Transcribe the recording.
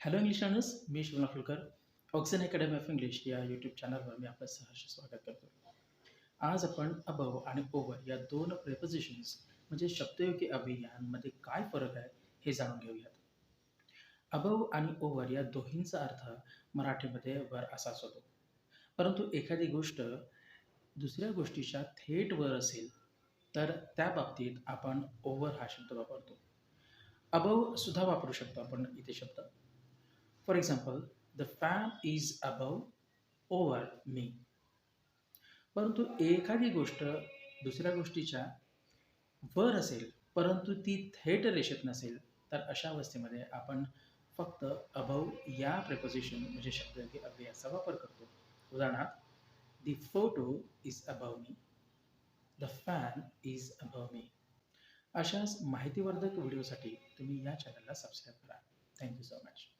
Hello English learners me Shivna Phulkar. Oxygen academy of English या YouTube चॅनलवर मी आपलं सहर्ष स्वागत करतो. आज आपण अबव आणि ओव्हर या दोन प्रेपोजिशन्स म्हणजे शब्दयोगी अभियानमध्ये काय फरक आहे हे जाणून घेऊयात. अबव आणि ओव्हर या दोन्हींचा अर्थ मराठीमध्ये वर असाच होतो. परंतु एखादी गोष्ट दुसऱ्या गोष्टीच्या थेट वर असेल तर त्या बाबतीत आपण ओव्हर हा शब्द वापरतो. अबव सुद्धा वापरू शकतो आपण इथे शब्द. For example the fan is above over me परंतु एखादी गोष्ट दुसऱ्या गोष्टीच्या वर असेल परंतु ती थेट रेषेत नसेल तर अशा अवस्थेमध्ये आपण फक्त अभव या प्रेपोजिशन म्हणजे शब्द अव्ययाचा वापर करतो. उदाहरणार्थ the photo is above me the fan is above me अशाच माहितीवर्धक व्हिडिओसाठी तुम्ही या चॅनलला सबस्क्राईब करा. Thank you so much